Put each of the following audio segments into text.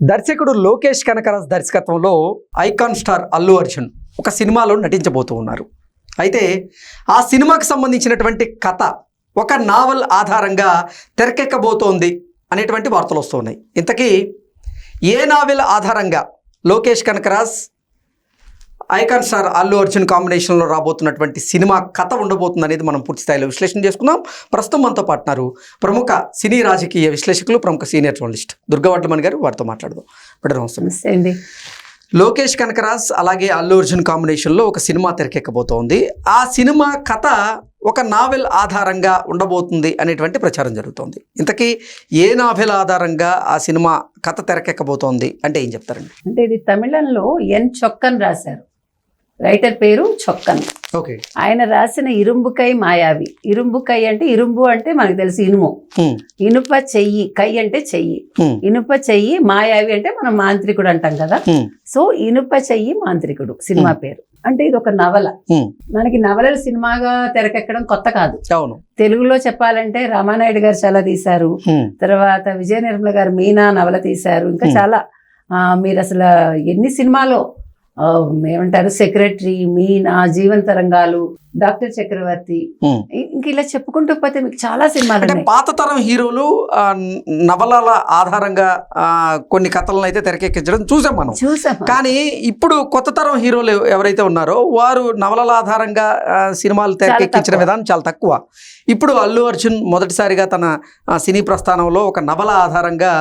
దర్శకుడు లోకేష్ కనకరాజ్ దర్శకత్వంలో icon star Allu Arjun ఒక సినిమాలో నటించబోతూ ఉన్నారు. అయితే ఆ సినిమాకు సంబంధించినటువంటి కథ ఒక నావల్ ఆధారంగా తెరకెక్కబోతోంది అనేటువంటి వార్తలు వస్తున్నాయి ఇంతకీ ఏ నావెల్ ఆధారంగా లోకేష్ కనకరాజ్ ఐకాన్ స్టార్ అల్లు అర్జున్ కాంబినేషన్లో రాబోతున్నటువంటి సినిమా కథ ఉండబోతుంది అనేది మనం పూర్తి స్థాయిలో విశ్లేషణ చేసుకుందాం. ప్రస్తుతం మనతో పాటున్నారు ప్రముఖ సినీ రాజకీయ విశ్లేషకులు ప్రముఖ సీనియర్ జర్నలిస్ట్ దుర్గవడ్లమణి గారు. వారితో మాట్లాడదాం. నమస్తే అండి. లోకేష్ కనకరాజ్ అలాగే అల్లు అర్జున్ కాంబినేషన్లో ఒక సినిమా తెరకెక్కబోతోంది. ఆ సినిమా కథ ఒక నావెల్ ఆధారంగా ఉండబోతుంది అనేటువంటి ప్రచారం జరుగుతోంది. ఇంతకీ ఏ నావెల్ ఆధారంగా ఆ సినిమా కథ తెరకెక్కబోతోంది? అంటే ఏం చెప్తారండి? అంటే ఇది తమిళంలో ఎన్ చొక్కన్ రాశారు. రైటర్ పేరు చొక్కన్. ఓకే. ఆయన రాసిన ఇరుంబుకై మాయావి. ఇరుంబుకై అంటే ఇరుంబు అంటే మనకు తెలుసు ఇనుము. ఇనుప చెయ్యి కై అంటే చెయ్యి. ఇనుప చెయ్యి మాయావి అంటే మనం మాంత్రికుడు అంటాం కదా. సో ఇనుప చెయ్యి మాంత్రికుడు సినిమా పేరు. అంటే ఇది ఒక నవల. మనకి నవలలు సినిమాగా తెరకెక్కడం కొత్త కాదు. అవును. తెలుగులో చెప్పాలంటే రామానాయుడు గారు చాలా తీశారు. తర్వాత విజయ నిర్మల గారు మీనా నవల తీశారు. ఇంకా. చాలా మీరు అసలు ఎన్ని సినిమాలో ఏమంటారు సెక్రటరీ మీనా జీవన తరంగాలు డాక్టర్ చక్రవర్తి. ఇంక ఇలా చెప్పుకుంటూ పోతే మీకు చాలా సినిమాలు అంటే పాత తరం హీరోలు నవలల ఆధారంగా ఆ, కొన్ని కథలను అయితే తెరకెక్కించడం చూసాం మనం. చూసాం. కానీ ఇప్పుడు కొత్త తరం హీరోలు ఎవరైతే ఉన్నారో వారు నవలల ఆధారంగా సినిమాలు తెరకెక్కించిన. విధానం చాలా తక్కువ. ఇప్పుడు అల్లు అర్జున్ మొదటిసారిగా తన సినీ ప్రస్థానంలో ఒక నవల ఆధారంగా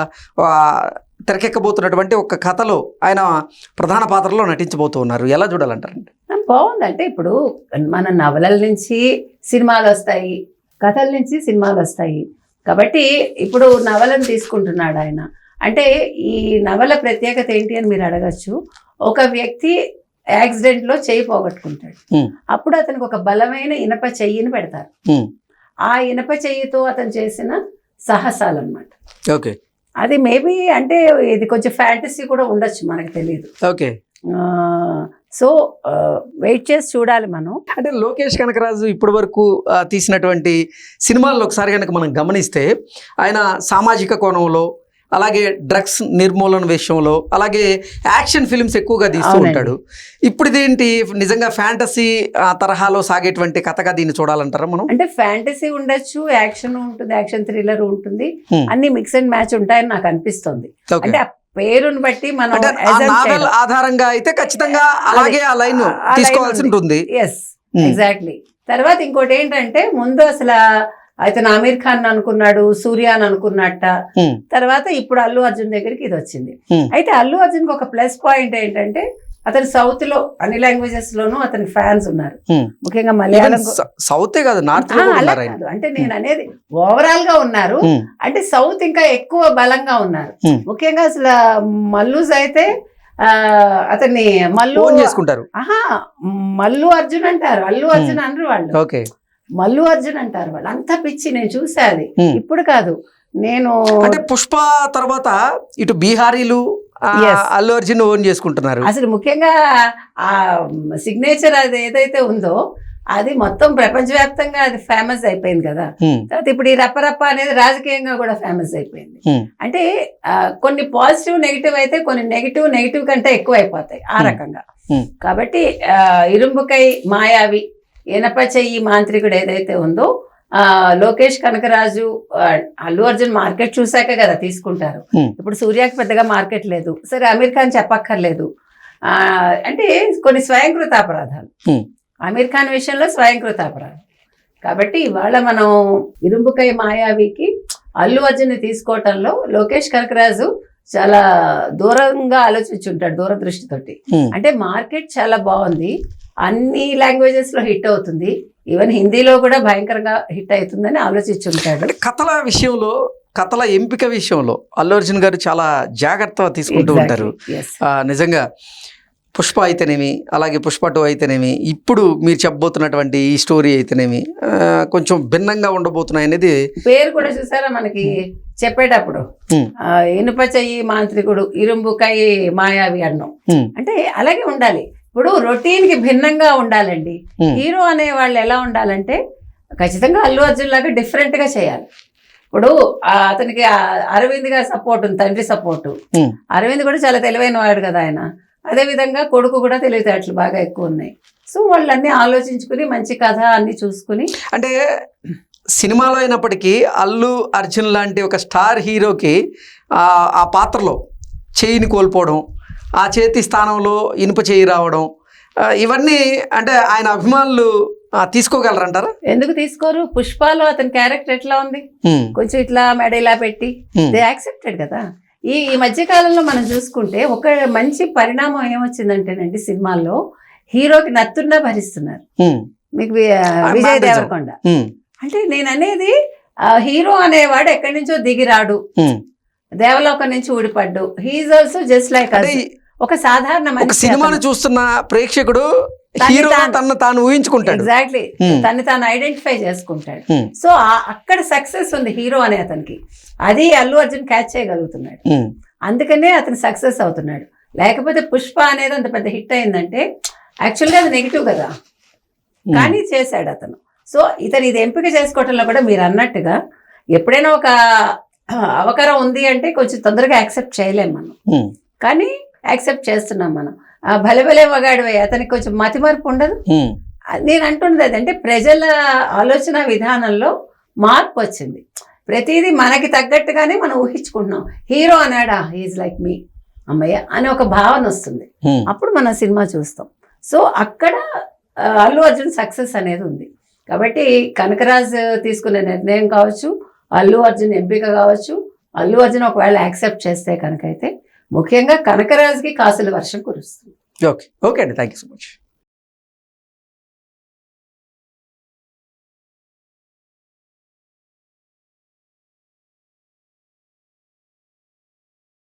తెరకెక్కబోతున్నటువంటి ఒక కథలో ఆయన ప్రధాన పాత్రలో నటించబోతూ ఉన్నారు. ఎలా చూడాలంటారండి? ఆ, బాగుంది అంటే ఇప్పుడు మన నవలల నుంచి సినిమాలు వస్తాయి కథల నుంచి సినిమాలు వస్తాయి. కాబట్టి ఇప్పుడు నవలను తీసుకుంటున్నాడు ఆయన. అంటే ఈ నవల ప్రత్యేకత ఏంటి అని మీరు అడగచ్చు. ఒక వ్యక్తి యాక్సిడెంట్లో చేయి పోగొట్టుకుంటాడు. అప్పుడు అతనికి ఒక బలమైన ఇనప చెయ్యిని పెడతారు. ఆ ఇనప చెయ్యితో అతను చేసిన సాహసాలు అనమాట ఓకే. అది మేబీ అంటే ఇది కొంచెం ఫ్యాంటసీ కూడా ఉండొచ్చు మనకు తెలియదు ఓకే. సో వెయిట్ చేసి చూడాలి మనం. అంటే లోకేష్ కనకరాజు ఇప్పటి వరకు తీసినటువంటి సినిమాల్లో ఒకసారి కనుక మనం గమనిస్తే ఆయన సామాజిక కోణంలో అలాగే డ్రగ్స్ నిర్మూలన విషయంలో అలాగే యాక్షన్ ఫిల్మ్స్ ఎక్కువగా తీస్తూ. ఉంటాడు. ఇప్పుడు ఇదేంటి? నిజంగా ఫ్యాంటసీ తరహాలో సాగేటువంటి కథగా దీన్ని చూడాలంటారా మనం? అంటే ఫ్యాంటసీ ఉండొచ్చు యాక్షన్ ఉంటుంది యాక్షన్ థ్రిల్లర్ ఉంటుంది. అన్ని మిక్స్ అండ్ మ్యాచ్ ఉంటాయని నాకు అనిపిస్తుంది. అంటే పేరుని బట్టి మనం నావెల్ ఆధారంగా అయితే ఖచ్చితంగా అలాగే ఆ లైన్ తీసుకోవాల్సి. ఉంటుంది. ఎస్. ఎగ్జాక్ట్లీ తర్వాత ఇంకోటి ఏంటంటే ముందు అసలు అతను అమీర్ ఖాన్ అనుకున్నాడు సూర్య అని అనుకున్నట్ట. తర్వాత ఇప్పుడు అల్లు అర్జున్ దగ్గరికి ఇది వచ్చింది. అయితే అల్లు అర్జున్ ఒక ప్లస్ పాయింట్ ఏంటంటే అతను సౌత్లో అన్ని లాంగ్వేజెస్ లోనూ అతనికి ఫ్యాన్స్ ఉన్నారు. ముఖ్యంగా మలయాళం సౌతే కాదు నార్త్ అంటే నేను అనేది ఓవరాల్గా ఉన్నారు. అంటే సౌత్ ఇంకా ఎక్కువ బలంగా ఉన్నారు. ముఖ్యంగా అసలు మల్లూస్ అయితే అతన్ని మల్లు చేసుకుంటారు. ఆహా మల్లు అర్జున్ అంటారు. అల్లు అర్జున్ అనరు వాళ్ళు. ఓకే. మల్లు అర్జున్ అంటారు వాళ్ళు. అంత పిచ్చి నేను చూసా అది. Hmm. ఇప్పుడు కాదు. నేను అంటే పుష్ప తర్వాత ఇటు బీహారీలు. అల్లు అర్జున్ ఓన్ చేసుకుంటున్నారు. అసలు ముఖ్యంగా ఆ సిగ్నేచర్ అది ఏదైతే ఉందో అది మొత్తం ప్రపంచవ్యాప్తంగా అది ఫేమస్ అయిపోయింది కదా. తర్వాత ఇప్పుడు ఈ రప్పరప్ప అనేది రాజకీయంగా కూడా ఫేమస్ అయిపోయింది. అంటే కొన్ని పాజిటివ్ నెగిటివ్ అయితే కొన్ని నెగిటివ్ నెగిటివ్ కంటే ఎక్కువ అయిపోతాయి ఆ. రకంగా. కాబట్టి ఇరుంబుకై మాయావి ఎనప చెయ్యి మాంత్రికుడు ఏదైతే ఉందో ఆ, లోకేష్ కనకరాజు అల్లు అర్జున్ మార్కెట్ చూశాక కదా తీసుకుంటారు. ఇప్పుడు సూర్యకి పెద్దగా మార్కెట్ లేదు. సరే అమీర్ ఖాన్ చెప్పక్కర్లేదు. ఆ, అంటే కొన్ని స్వయంకృత అపరాధాలు. అమీర్ ఖాన్ విషయంలో స్వయంకృత అపరాధం. కాబట్టి ఇవాళ మనం ఇరుంబుకై మాయావికి అల్లు అర్జున్ తీసుకోవటంలో లోకేష్ కనకరాజు చాలా దూరంగా ఆలోచించుంటాడు దూరదృష్టితోటి. అంటే మార్కెట్ చాలా బాగుంది. అన్ని లాంగ్వేజెస్లో హిట్ అవుతుంది. ఈవెన్ హిందీలో కూడా భయంకరంగా హిట్ అవుతుందని ఆలోచించుంటాడు కథల విషయంలో కథల ఎంపిక విషయంలో అల్లు అర్జున్ గారు చాలా జాగ్రత్త తీసుకుంటూ ఉంటారు. నిజంగా పుష్ప అయితేనేమి అలాగే పుష్ప టూ అయితేనేమి ఇప్పుడు మీరు చెప్పబోతున్నటువంటి ఈ స్టోరీ అయితేనేమి కొంచెం భిన్నంగా ఉండబోతున్నాయి అనేది పేరు కూడా చూసారా మనకి చెప్పేటప్పుడు? ఇనుప చెయ్యి మాంత్రికుడు ఇరుంబుకై మాయావి అన్నం. అంటే అలాగే ఉండాలి. ఇప్పుడు రొటీన్కి భిన్నంగా ఉండాలండి. హీరో అనే వాళ్ళు ఎలా ఉండాలంటే ఖచ్చితంగా అల్లు అర్జున్ లాగా డిఫరెంట్గా చేయాలి. ఇప్పుడు అతనికి అరవింద్ గారి సపోర్ట్ ఉంది తండ్రి సపోర్ట్. అరవింద్ కూడా చాలా తెలివైన వాడు కదా ఆయన. అదే విధంగా కొడుకు కూడా తెలివితేటలు బాగా ఎక్కువ ఉన్నాయి. సో వాళ్ళన్నీ ఆలోచించుకుని మంచి కథ అన్ని చూసుకుని అంటే సినిమాలో అయినప్పటికీ అల్లు అర్జున్ లాంటి ఒక స్టార్ హీరోకి ఆ ఆ పాత్రలో చేయిని కోల్పోవడం ఆ చేతి స్థానంలో ఇనుప చేయి రావడం ఇవన్నీ అంటే ఆయన అభిమానులు తీసుకోగలరంటారా? ఎందుకు తీసుకోరు? పుష్పాలో అతని క్యారెక్టర్ ఎట్లా ఉంది? కొంచెం ఇట్లా మెడ ఇలా పెట్టి దే యాక్సెప్టెడ్ కదా. ఈ ఈ మధ్య కాలంలో మనం చూసుకుంటే ఒక మంచి పరిణామం ఏమొచ్చిందంటేనండి సినిమాల్లో హీరోకి నత్తున్నా భరిస్తున్నారు. మీకు విజయ్. దేవరకొండ. అంటే నేను అనేది హీరో అనేవాడు ఎక్కడి నుంచో దిగిరాడు. దేవలోకం నుంచి ఊడిపడ్డు. He is also just like ఒక సాధారణ సినిమాను చూస్తున్న ప్రేక్షకుడు హీరో తాను- తను ఊహించుకుంటాడు. ఎగ్జాక్ట్లీ తను తాను ఐడెంటిఫై చేసుకుంటాడు. సో అక్కడ సక్సెస్ ఉంది హీరో అనే అతనికి. అది అల్లు అర్జున్ క్యాచ్ చేయగలుగుతున్నాడు. అందుకనే అతను సక్సెస్ అవుతున్నాడు. లేకపోతే పుష్ప అనేది అంత పెద్ద హిట్ అయిందంటే యాక్చువల్గా అది నెగిటివ్ కదా. కానీ చేశాడు అతను. సో ఇతను ఇది ఎంపిక చేసుకోవటంలో కూడా మీరు అన్నట్టుగా ఎప్పుడైనా ఒక అవకారం ఉంది అంటే కొంచెం తొందరగా యాక్సెప్ట్ చేయలేం మనం. కానీ యాక్సెప్ట్ చేస్తున్నాం మనం. భలే భలే మగాడివే అతనికి కొంచెం మతిమరుపు ఉండదు. నేను అంటున్నది అదంటే ప్రజల ఆలోచన విధానంలో మార్పు వచ్చింది. ప్రతిదీ మనకి తగ్గట్టుగానే మనం ఊహించుకుంటున్నాం. హీరో అన్నాడా హీఈస్ లైక్ మీ అమ్మయ్య అనే ఒక భావన వస్తుంది. అప్పుడు మనం సినిమా చూస్తాం. సో అక్కడ అల్లు అర్జున్ సక్సెస్ అనేది ఉంది. కాబట్టి కనకరాజ్ తీసుకునే నిర్ణయం కావచ్చు అల్లు అర్జున్ ఎంపిక కావచ్చు అల్లు అర్జున్ ఒకవేళ యాక్సెప్ట్ చేస్తే కనుకైతే ముఖ్యంగా కనకరాజుకి కాసుల వర్షం కురుస్తుంది. ఓకే. ఓకే అండి. Thank you so much.